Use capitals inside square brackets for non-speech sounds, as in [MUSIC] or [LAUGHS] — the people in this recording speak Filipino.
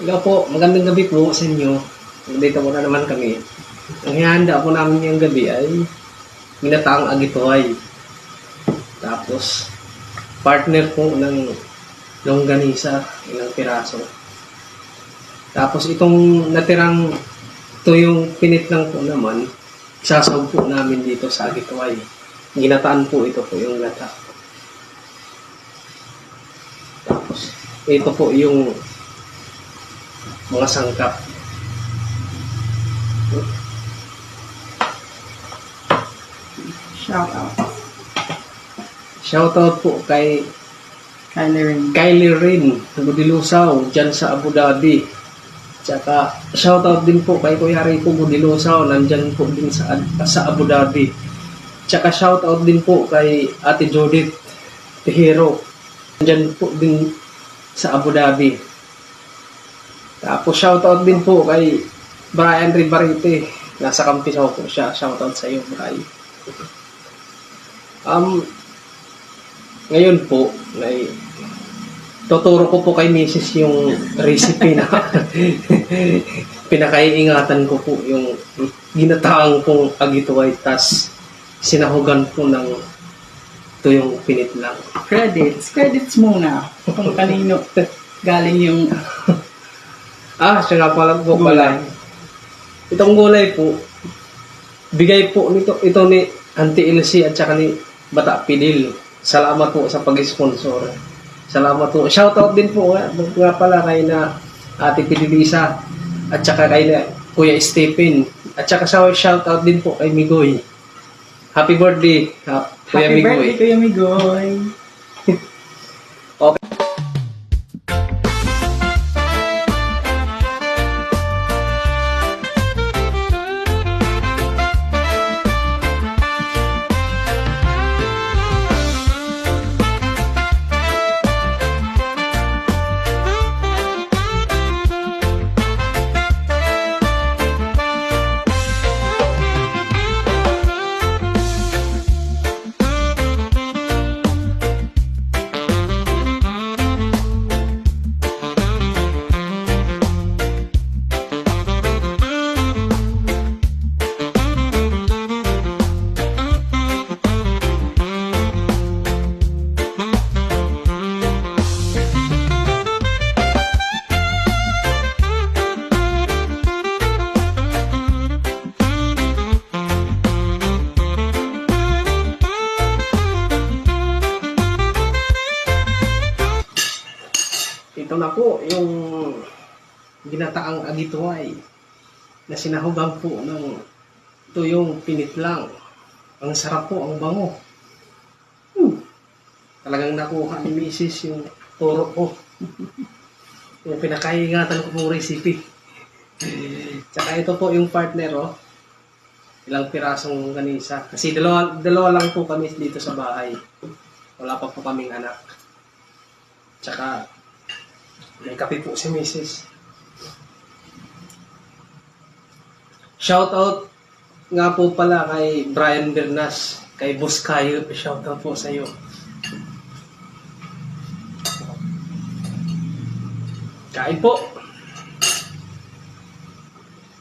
Hello po, magandang gabi po sa inyo. Dito po na naman kami. Ang hihanda po namin ngayong gabi ay minataang agitoy. Tapos, partner po ng longganisa, ilang piraso. Tapos itong natirang tuyong pinit lang po naman, sasawag po namin dito sa agitoy. Ginataan po ito po yung gata. Tapos, ito po yung mga sangkap. Shout out. Shoutout po kay Kylie Ring. Kylie Rin, Budilusaw, dyan sa Abu Dhabi. Tsaka, shoutout din po kay Kuya Rico Budilusaw, nandyan po din sa, sa Abu Dhabi. Tsaka, shoutout din po kay Ate Judith Tejero, nandyan po din sa Abu Dhabi. Tapos, shoutout din po kay Brian Ribarite, nasa Campisaw po siya. Shoutout sa iyo, Brian. Um, ngayon po, may tuturo ko po kay Mrs. yung recipe na [LAUGHS] pinakaiingatan ko po yung ginataang pong agituay tas sinahugan po ng tuyong pinit lang. Credits. Credits muna. Kung kanino galing yung Ah, siya nga pala po pala. Itong gulay po, bigay po nito ito ni Auntie Elsie at saka ni Bata Pidil. Salamat po sa pag-sponsor. Salamat po. Shoutout din po nga, nga pala kay na Ate Pidilisa at saka kay na Kuya Stephen. At saka sa shoutout din po kay Migoy. Happy birthday, ha, Kuya Happy Migoy. birthday, Kuya Migoy. Ito na po yung ginataang agituay na sinahugan po ng tuyong pinit lang. Ang sarap po, ang bango. Hmm. Talagang nakuha ni Mrs. yung turo ko. [LAUGHS] yung pinakaingatan ko pong recipe. Tsaka ito po yung partner, oh. Ilang pirasong ganisa. Kasi dalawa, dalawa lang po kami dito sa bahay. Wala pa po kaming anak. Tsaka may kape po si Mrs. Shoutout nga po pala kay Brian Bernas, kay Boss Kayo, shoutout po sa iyo. Kain po!